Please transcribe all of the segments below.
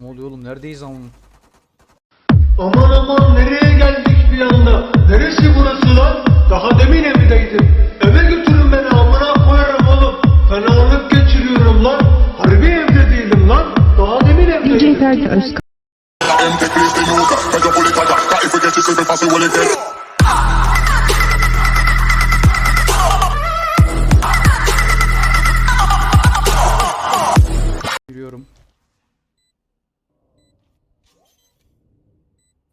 Ne oluyor oğlum neredeyiz ama? Aman aman nereye geldik bir anda? Neresi burası lan? Daha demin evdeydim. Eve götürün beni amına koyarım oğlum. Fenalık geçiriyorum lan. Harbi evde değilim lan. Daha demin evdeydim. DJ Ferdi Özkan.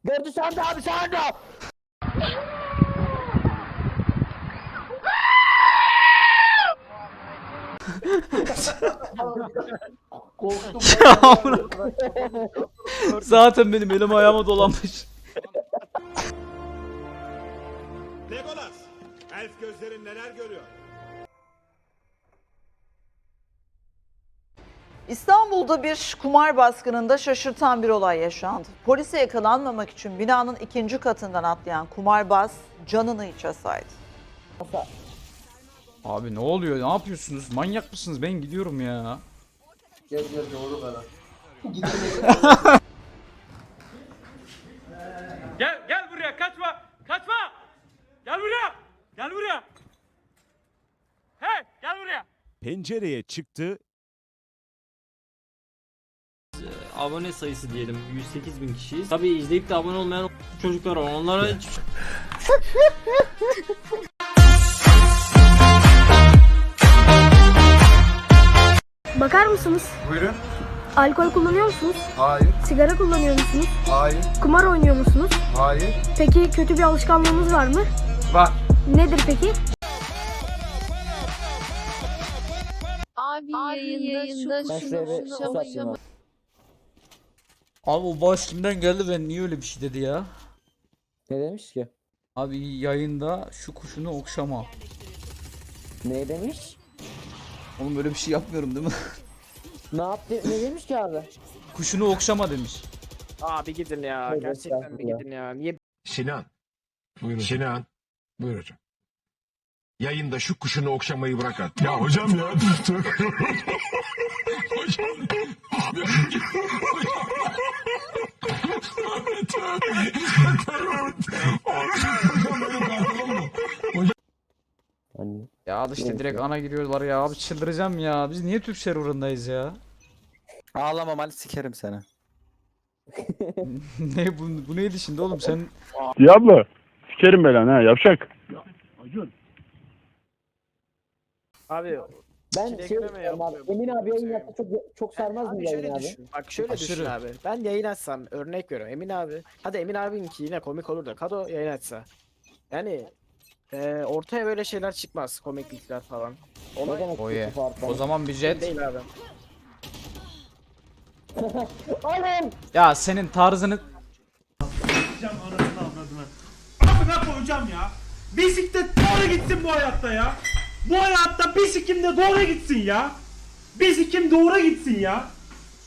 Gördü sandı abi sandı. Zaten benim elim ayağıma dolanmış. Legolas, elf gözlerin neler görüyor? İstanbul'da bir kumar baskınında şaşırtan bir olay yaşandı. Polise yakalanmamak için binanın ikinci katından atlayan kumarbaz canını hiçe saydı. Abi ne oluyor? Ne yapıyorsunuz? Manyak mısınız? Ben gidiyorum ya. Gel gel buraya kaçma. Kaçma. Gel buraya. Gel buraya. Hey gel buraya. Pencereye çıktı, abone sayısı diyelim 108 bin kişiyiz. Tabii izleyip de abone olmayan çocuklar var. Onlara hiç Bakar mısınız? Buyurun. Alkol kullanıyor musunuz? Hayır. Sigara kullanıyor musunuz? Hayır. Kumar oynuyor musunuz? Hayır. Peki kötü bir alışkanlığınız var mı? Var. Nedir peki? Abi, yayında, Ben şunu şunu açayım abi. O baş kimden geldi ben niye öyle bir şey dedi ya? Ne demiş ki? Abi yayında şu kuşunu okşama. Ne demiş? Oğlum böyle bir şey yapmıyorum değil mi? Ne yaptı? Ne demiş ki abi? kuşunu okşama demiş. Abi gidin ya. Tövbe Gerçekten bir estağfurullah. gidin ya. Niye Sinan. Buyurun. Sinan. Buyur hocam. Yayında şu kuşunu okşamayı bırak artık. Ya hocam ya. hocam. Hani Ya al işte direkt ana giriyorlar ya abi çıldıracağım ya. Biz niye Türk serverındayız ya? Ağlama Mali sikerim seni. ne bu, bu neydi şimdi oğlum sen Diablo. Sikerim belanı ha yapacak. Abi ben şey istiyorum abi. Emin abi yayın şey yaptı çok çok sarmaz mı abi yayın şöyle abi? düşün. Bak şöyle düşün Aşırı. abi. Ben yayın açsam örnek veriyorum. Emin abi. Hadi Emin abinki yine komik olur da Kado yayın açsa. Yani e, ortaya böyle şeyler çıkmaz. Komiklikler falan. Olay demek kötü O var? zaman bir jet. değil abi. Oğlum! Ya senin tarzını Amına koyacağım ya. Bisiklet doğru gitsin bu hayatta ya. Bu hayatta bisikim de doğru gitsin ya. Bisikim doğru gitsin ya.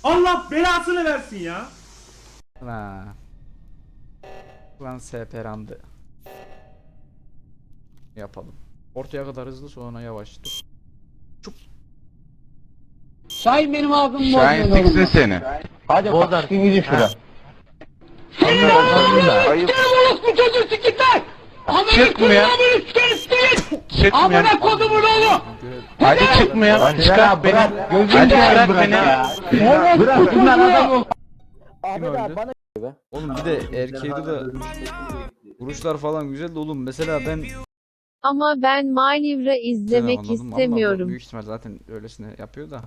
Allah belasını versin ya. Ha. Lan seperandı. Yapalım. Ortaya kadar hızlı sonra yavaş. Dur. Şahin benim abim Şahin siksin seni. Hadi Bozar. Gidin şuraya. Çıkmıyor. Çıkmıyor. Görev- Hadi çıkmıyor. Çıkar beni. Hadi bırak beni. Bırak bunlar adam ol. Abi öldü? de bana Oğlum bir de erkeğde de vuruşlar falan güzel de oğlum mesela ben Ama ben manevra izlemek anladım. istemiyorum. Büyük ihtimal zaten öylesine yapıyor da.